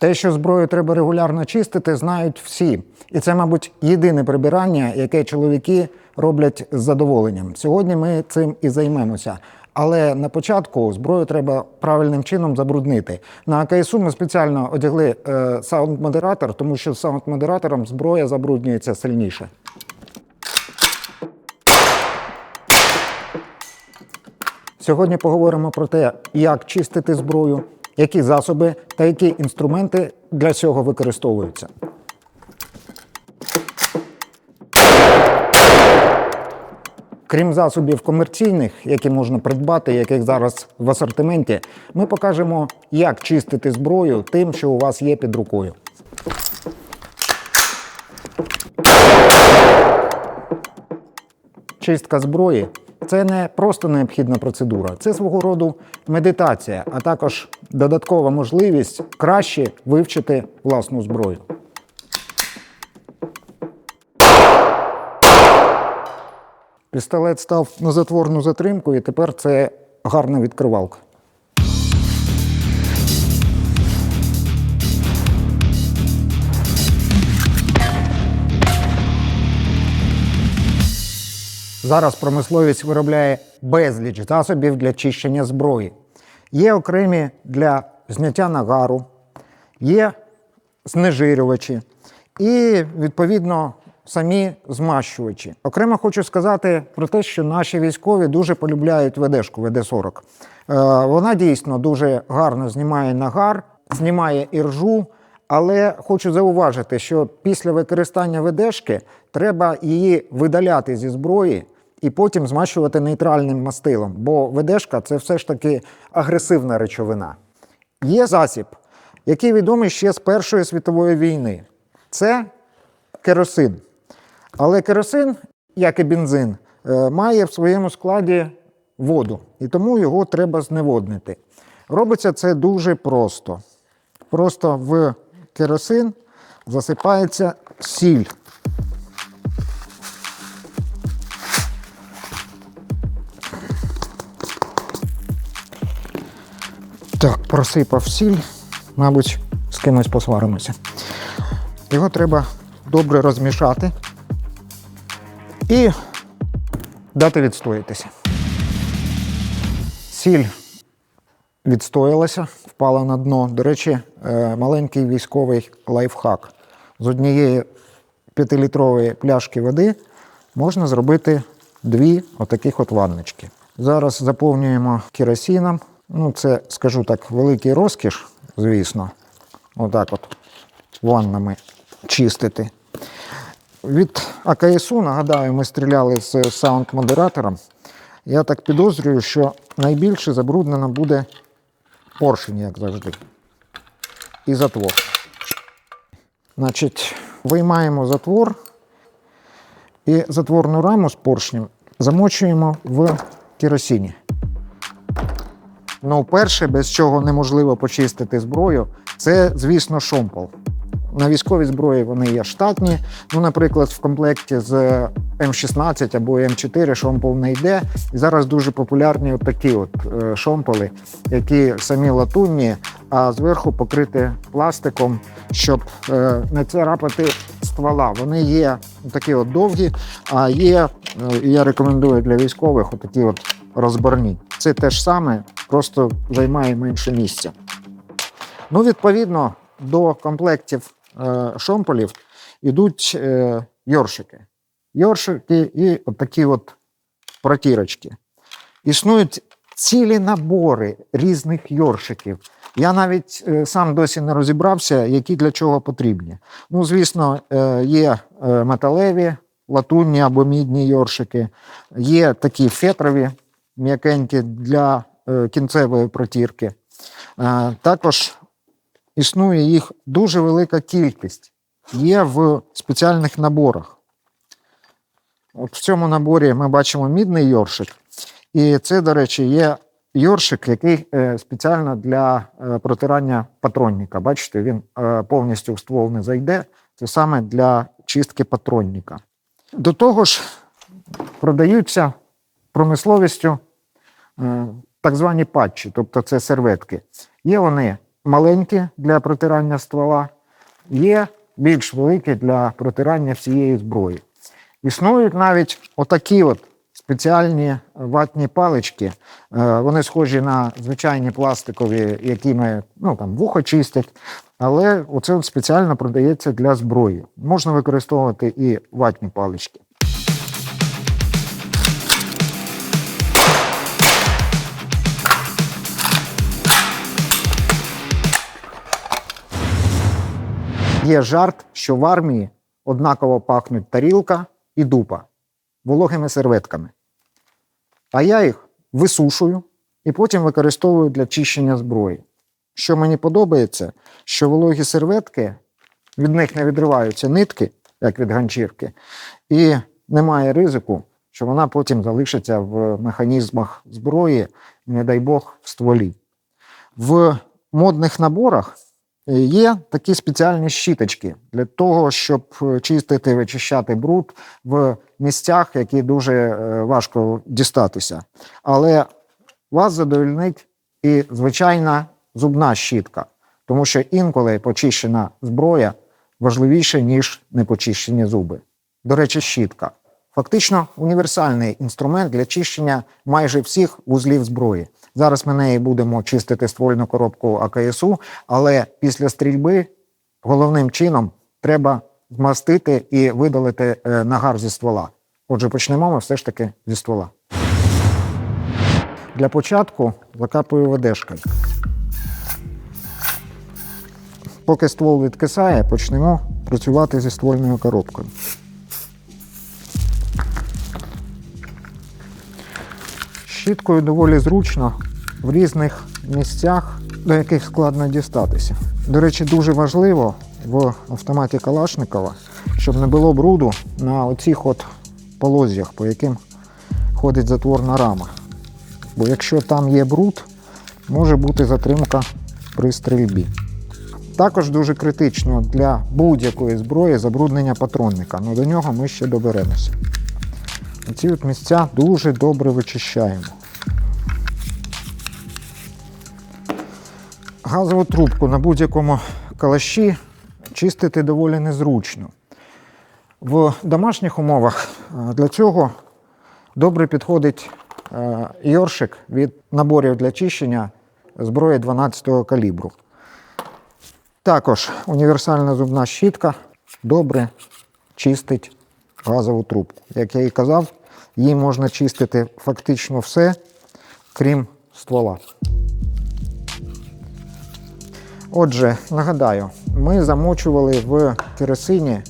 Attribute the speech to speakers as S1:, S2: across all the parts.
S1: Те, що зброю треба регулярно чистити, знають всі. І це, мабуть, єдине прибирання, яке чоловіки роблять з задоволенням. Сьогодні ми цим і займемося. Але на початку зброю треба правильним чином забруднити. На АКСУ ми спеціально одягли е, саунд-модератор, тому що з саунд-модератором зброя забруднюється сильніше. Сьогодні поговоримо про те, як чистити зброю, які засоби та які інструменти для цього використовуються. Крім засобів комерційних, які можна придбати, яких зараз в асортименті, ми покажемо, як чистити зброю тим, що у вас є під рукою. Чистка зброї це не просто необхідна процедура, це свого роду медитація, а також додаткова можливість краще вивчити власну зброю. Пістолет став на затворну затримку, і тепер це гарна відкривалка. Зараз промисловість виробляє безліч засобів для чищення зброї. Є окремі для зняття нагару, є знежирювачі і, відповідно, самі змащувачі. Окремо хочу сказати про те, що наші військові дуже полюбляють ВДшку, ВД-40. Е, Вона дійсно дуже гарно знімає нагар, знімає іржу. Але хочу зауважити, що після використання ВДшки треба її видаляти зі зброї і потім змащувати нейтральним мастилом, бо ВДшка це все ж таки агресивна речовина. Є засіб, який відомий ще з Першої світової війни. Це керосин. Але керосин, як і бензин, е, має в своєму складі воду, і тому його треба зневоднити. Робиться це дуже просто. Просто в керосин засипається сіль. Так, просипав сіль, мабуть, з кимось посваримося. Його треба добре розмішати і дати відстоятися. Сіль відстоялася, впала на дно. До речі, е, маленький військовий лайфхак. З однієї п'ятилітрової пляшки води можна зробити дві отаких от ванночки. Зараз заповнюємо керосином. Ну, це, скажу так, великий розкіш, звісно. Отак от ваннами чистити. Від АКСУ, нагадаю, ми стріляли з саунд-модератором. Я так підозрюю, що найбільше забруднено буде поршень, як завжди. І затвор. Значить, виймаємо затвор і затворну раму з поршнем замочуємо в керосині. Ну, перше, без чого неможливо почистити зброю, це, звісно, шомпол. На військовій зброї вони є штатні. Ну, наприклад, в комплекті з М16 або М4 шомпол не йде. І зараз дуже популярні такі от е, шомполи, які самі латунні, а зверху покриті пластиком, щоб е, не царапати ствола. Вони є такі от довгі, а є, е, я рекомендую для військових отакі от розборні. Це те ж саме, просто займає менше місця. Ну, відповідно, до комплектів е, шомполів йдуть е, йоршики. Йоршики і от такі от протірочки. Існують цілі набори різних йоршиків. Я навіть е, сам досі не розібрався, які для чого потрібні. Ну, звісно, е, є е, металеві, латунні або мідні йоршики, є такі фетрові, м'якенькі для е, кінцевої протірки. Е, також існує їх дуже велика кількість. Є в спеціальних наборах. От в цьому наборі ми бачимо мідний йоршик. І це, до речі, є йоршик, який е, спеціально для протирання патронника. Бачите, він повністю в ствол не зайде. Це саме для чистки патронника. До того ж, продаються промисловістю так звані патчі, тобто це серветки. Є вони маленькі для протирання ствола, є більш великі для протирання всієї зброї. Існують навіть отакі от спеціальні ватні палички. Е, Вони схожі на звичайні пластикові, якими ну, там, вухо чистять. Але оце от спеціально продається для зброї. Можна використовувати і ватні палички. Є жарт, що в армії однаково пахнуть тарілка і дупа вологими серветками. А я їх висушую і потім використовую для чищення зброї. Що мені подобається, що вологі серветки, від них не відриваються нитки, як від ганчірки, і немає ризику, що вона потім залишиться в механізмах зброї, не дай Бог, в стволі. В модних наборах є такі спеціальні щіточки для того, щоб е, чистити, вичищати бруд в місцях, які дуже е, важко дістатися. Але вас задовольнить і звичайна зубна щітка, тому що інколи почищена зброя важливіше, ніж непочищені зуби. До речі, щітка. Фактично універсальний інструмент для чищення майже всіх вузлів зброї. Зараз ми неї будемо чистити ствольну коробку АКСУ, але після стрільби головним чином треба змастити і видалити е, нагар зі ствола. Отже, почнемо ми все ж таки зі ствола. Для початку закапую ведешкою. Поки ствол відкисає, почнемо працювати зі ствольною коробкою. Щіткою доволі зручно в різних місцях, до яких складно дістатися. До речі, дуже важливо в автоматі Калашникова, щоб не було бруду на оцих от полозьях, по яким ходить затворна рама. Бо якщо там є бруд, може бути затримка при стрільбі. Також дуже критично для будь-якої зброї забруднення патронника, але до нього ми ще доберемося. Ці от місця дуже добре вичищаємо. Газову трубку на будь-якому калаші чистити доволі незручно. В домашніх умовах е, для цього добре підходить е, йоршик від наборів для чищення зброї 12-го калібру. Також універсальна зубна щітка добре чистить газову трубку. Як я і казав, їй можна чистити фактично все, крім ствола. Отже, нагадаю, ми замочували в керосині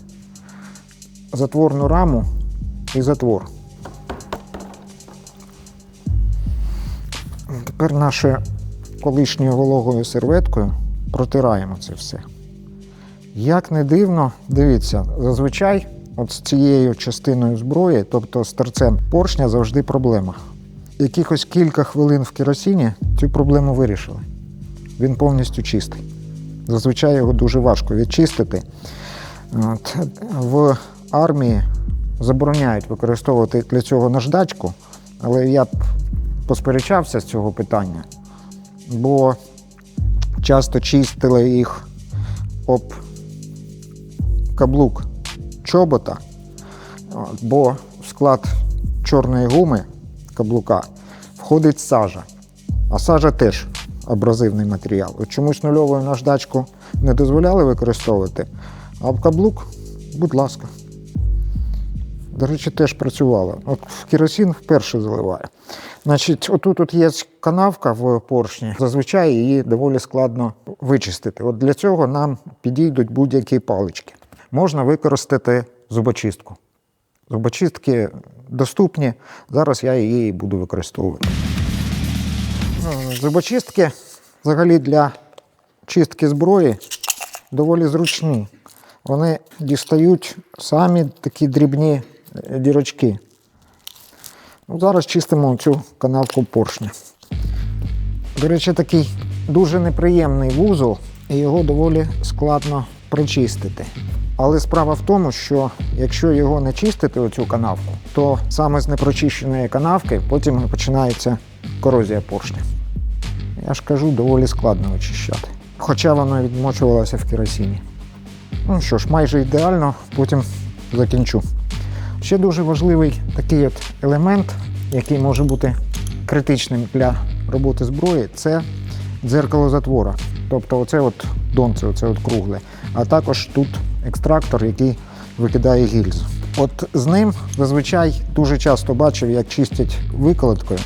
S1: затворну раму і затвор. Тепер нашою колишньою вологою серветкою протираємо це все. Як не дивно, дивіться, зазвичай от з цією частиною зброї, тобто з торцем поршня, завжди проблема. Якихось кілька хвилин в керосині цю проблему вирішили. Він повністю чистий. Зазвичай його дуже важко відчистити. От. В армії забороняють використовувати для цього наждачку, але я б посперечався з цього питання, бо часто чистили їх об каблук чобота, бо в склад чорної гуми каблука входить сажа. А сажа теж абразивний матеріал. От чомусь нульову наждачку не дозволяли використовувати, а об каблук, будь ласка. До речі, теж працювала. От в керосин вперше заливаю. Значить, отут от є канавка в поршні. Зазвичай її доволі складно вичистити. От для цього нам підійдуть будь-які палички. Можна використати зубочистку. Зубочистки доступні. Зараз я її буду використовувати. Ну, Зубочистки взагалі для чистки зброї доволі зручні. Вони дістають самі такі дрібні е, дірочки. Ну, зараз чистимо цю канавку поршня. До речі, такий дуже неприємний вузол, і його доволі складно прочистити. Але справа в тому, що якщо його не чистити, оцю канавку, то саме з непрочищеної канавки потім починається корозія поршня. Я ж кажу, доволі складно очищати. хоча воно відмочувалося в керосині. Ну що ж, майже ідеально, потім закінчу. Ще дуже важливий такий от елемент, який може бути критичним для роботи зброї, це дзеркало затвора. Тобто оце от донце, оце от кругле. А також тут екстрактор, який викидає гільзу. От з ним зазвичай дуже часто бачив, як чистять виколоткою.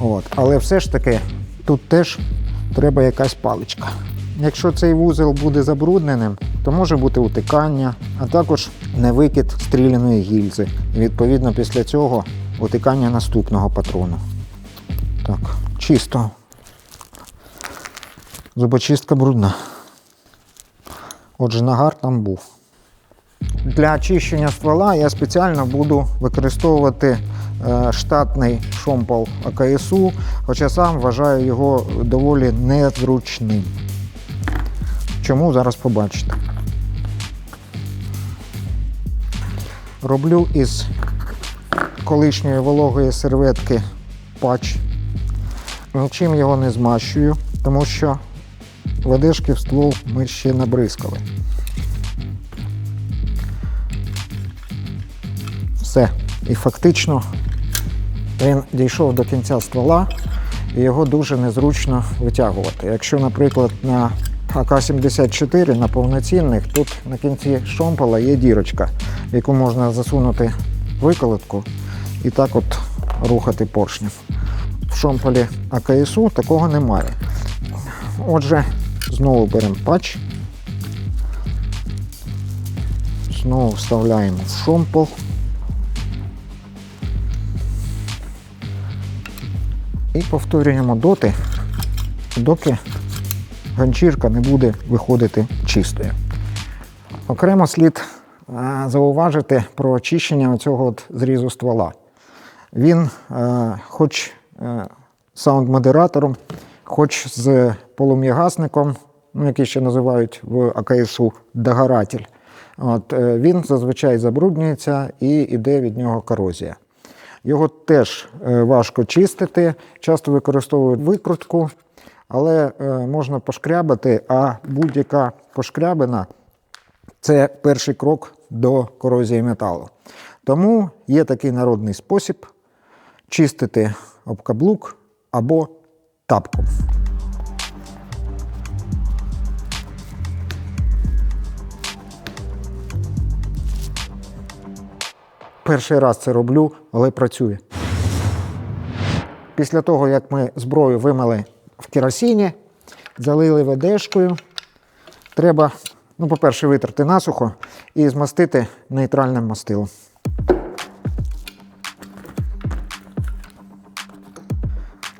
S1: От. Але все ж таки тут теж треба якась паличка. Якщо цей вузол буде забрудненим, то може бути утикання, а також невикид стріляної гільзи. І відповідно після цього утикання наступного патрону. Так, чисто. Зубочистка брудна. Отже, нагар там був. Для очищення ствола я спеціально буду використовувати е, штатний шомпол АКСУ, хоча сам вважаю його доволі незручним. Чому зараз побачите? Роблю із колишньої вологої серветки патч. Нічим його не змащую, тому що ведешки в ствол ми ще набризкали. Все. І фактично він дійшов до кінця ствола, і його дуже незручно витягувати. Якщо, наприклад, на АК-74 на повноцінних, тут на кінці шомпола є дірочка, в яку можна засунути виколотку і так от рухати поршнем. В шомполі АКСУ такого немає. Отже, знову беремо патч. Знову вставляємо в шомпол. І повторюємо доти, доки ганчірка не буде виходити чистою. Окремо слід е, зауважити про очищення цього от зрізу ствола. Він, е, хоч е, саунд-модератором, хоч з полум'ягасником, ну, який ще називають в АКСУ догоратель, от, е, він зазвичай забруднюється і йде від нього корозія. Його теж е, важко чистити, часто використовують викрутку, але е, можна пошкрябати, а будь-яка пошкрябина це перший крок до корозії металу. Тому є такий народний спосіб чистити об каблук або тапком. Перший раз це роблю, але працює. Після того, як ми зброю вимили в керосині, залили ведешкою, треба, ну, по-перше, витерти насухо і змастити нейтральним мастилом.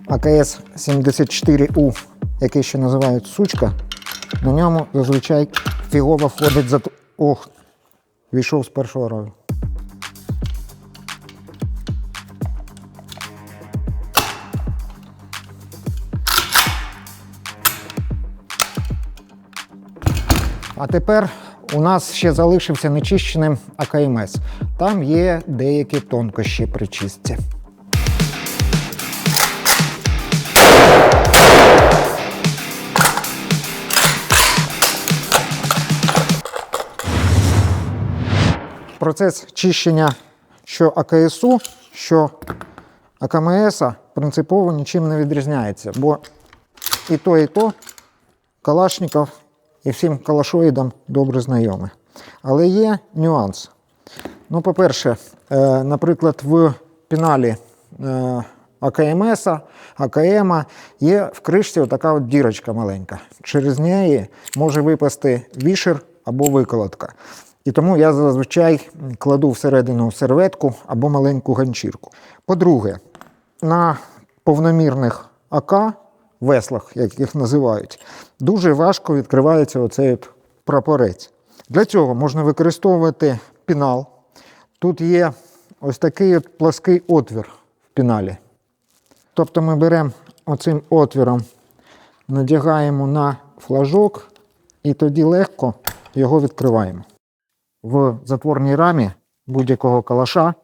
S1: АКС 74У, який ще називають сучка, на ньому зазвичай фігово входить за. Ох, війшов з першого разу. А тепер у нас ще залишився нечищеним АКМС. Там є деякі тонкощі при чистці. Процес чищення що АКСУ, що АКМС принципово нічим не відрізняється, бо і то, і то Калашников і всім калашоїдам добре знайомі. Але є нюанс. Ну, по-перше, е, наприклад, в піналі е, АКМС, АКМ є в кришці така от дірочка маленька. Через неї може випасти вішер або виколотка. І тому я зазвичай кладу всередину серветку або маленьку ганчірку. По-друге, на повномірних АК, веслах, як їх називають, дуже важко відкривається оцей прапорець. Для цього можна використовувати пінал. Тут є ось такий от плаский отвір в піналі. Тобто ми беремо оцим отвіром, надягаємо на флажок і тоді легко його відкриваємо. В затворній рамі будь-якого калаша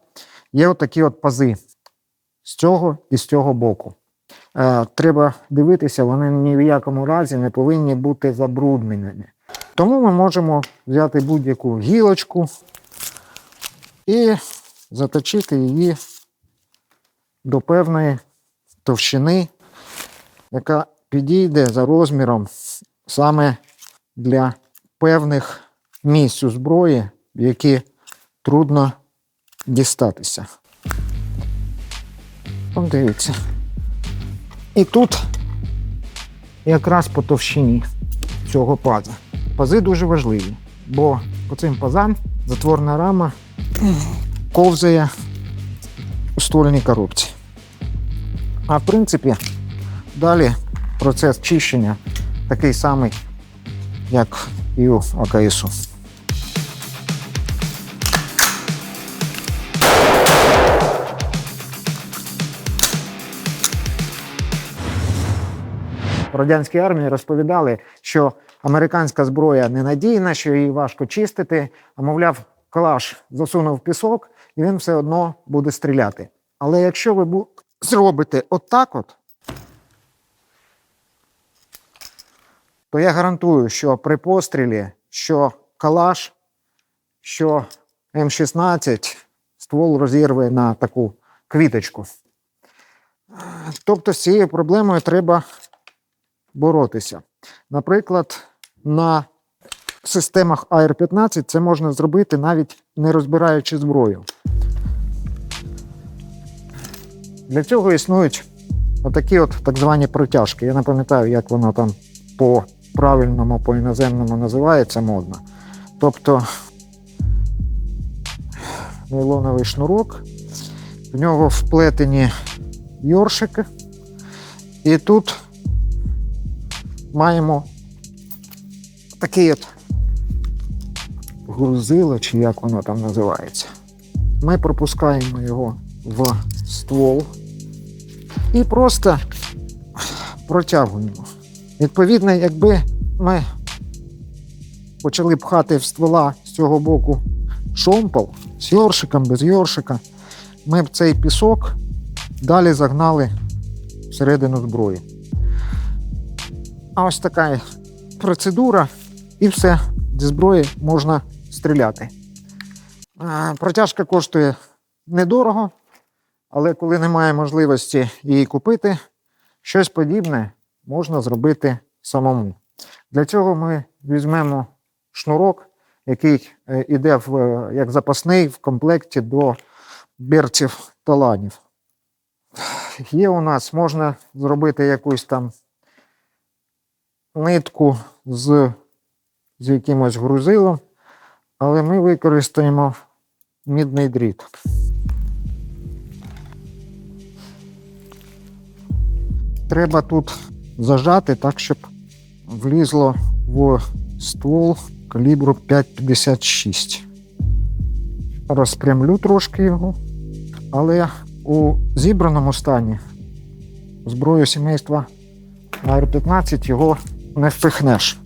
S1: є отакі от пази з цього і з цього боку. Е, треба дивитися, вони ні в якому разі не повинні бути забрудненими. Тому ми можемо взяти будь-яку гілочку і заточити її до певної товщини, яка підійде за розміром саме для певних місць у зброї, в які трудно дістатися. От дивіться. І тут якраз по товщині цього паза. Пази дуже важливі, бо по цим пазам затворна рама ковзає у ствольній коробці. А в принципі, далі процес чищення такий самий, як і у АКСу. В радянській армії розповідали, що американська зброя ненадійна, що її важко чистити, а мовляв, калаш засунув пісок, і він все одно буде стріляти. Але якщо ви зробите отак от, то я гарантую, що при пострілі, що калаш, що М16 ствол розірве на таку квіточку. Тобто з цією проблемою треба боротися. Наприклад, на системах AR-15 це можна зробити навіть не розбираючи зброю. Для цього існують отакі от так звані протяжки. Я не пам'ятаю, як воно там по правильному, по іноземному називається модно. Тобто нейлоновий шнурок, в нього вплетені йоршики, і тут маємо такий от грузило, чи як воно там називається. Ми пропускаємо його в ствол і просто протягуємо. Відповідно, якби ми почали пхати в ствола з цього боку шомпол з йоршиком, без йоршика, ми б цей пісок далі загнали всередину зброї. А ось така процедура, і все, зі зброї можна стріляти. Протяжка коштує недорого, але коли немає можливості її купити, щось подібне можна зробити самому. Для цього ми візьмемо шнурок, який е, іде в, е, як запасний в комплекті до берців таланів. Є у нас, можна зробити якусь там нитку з, з якимось грузилом, але ми використаємо мідний дріт. Треба тут зажати так, щоб влізло в ствол калібру 5,56. Розпрямлю трошки його, але у зібраному стані зброю сімейства AR-15 його не впихнеш.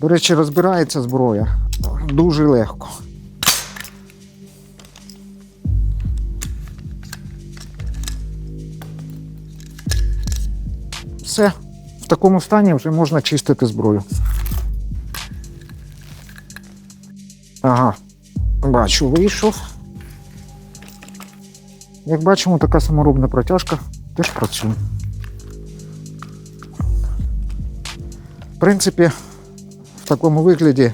S1: До речі, розбирається зброя дуже легко. Все, в такому стані вже можна чистити зброю. Ага, бачу, вийшов. Як бачимо, така саморобна протяжка теж працює. В принципі, в такому вигляді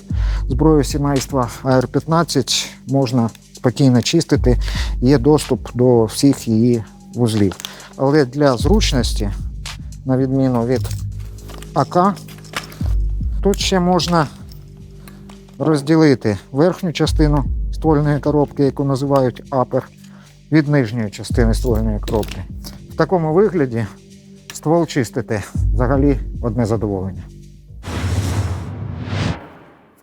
S1: зброю сімейства AR-15 можна спокійно чистити, є доступ до всіх її вузлів. Але для зручності, на відміну від АК, тут ще можна розділити верхню частину ствольної коробки, яку називають апер, від нижньої частини ствольної коробки. В такому вигляді ствол чистити взагалі одне задоволення.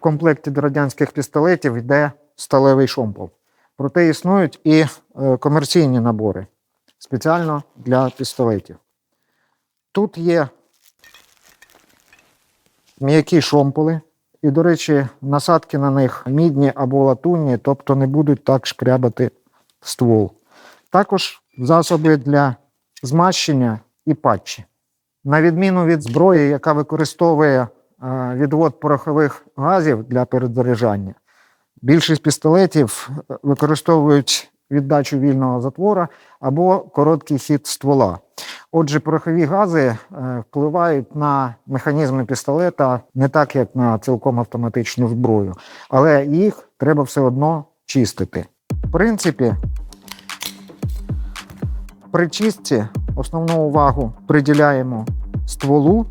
S1: Комплекті до радянських пістолетів йде сталевий шомпол. Проте існують і е, комерційні набори спеціально для пістолетів. Тут є м'які шомполи, і, до речі, насадки на них мідні або латунні, тобто не будуть так шкрябати ствол. Також засоби для змащення і патчі. На відміну від зброї, яка використовує відвод порохових газів для перезаряджання, більшість пістолетів е, використовують віддачу вільного затвора або короткий хід ствола. Отже, порохові гази е, впливають на механізми пістолета не так, як на цілком автоматичну зброю, але їх треба все одно чистити. В принципі, при чистці основну увагу приділяємо стволу,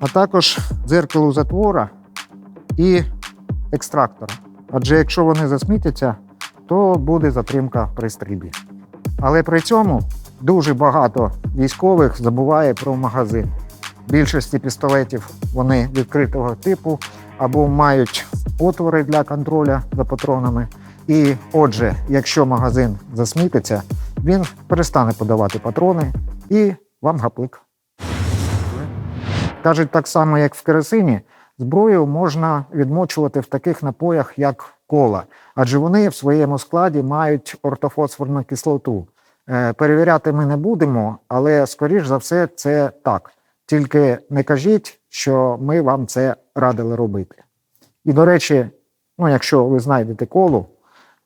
S1: а також дзеркалу затвора і екстрактора. Адже якщо вони засмітяться, то буде затримка при стрільбі. Але при цьому дуже багато військових забуває про магазин. Більшості пістолетів вони відкритого типу або мають отвори для контроля за патронами. І отже, якщо магазин засмітиться, він перестане подавати патрони і вам гаплик. Кажуть, так само, як в керосині, зброю можна відмочувати в таких напоях, як кола, адже вони в своєму складі мають ортофосфорну кислоту. Е, Перевіряти ми не будемо, але скоріш за все це так. Тільки не кажіть, що ми вам це радили робити. І, до речі, ну, якщо ви знайдете колу,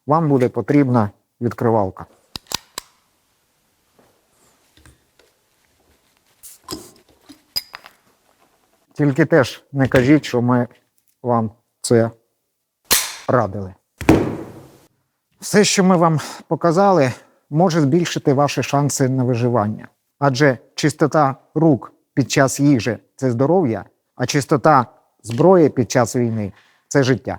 S1: вам буде потрібна відкривалка. Тільки теж не кажіть, що ми вам це радили. Все, що ми вам показали, може збільшити ваші шанси на виживання. Адже чистота рук під час їжі це здоров'я, а чистота зброї під час війни це життя.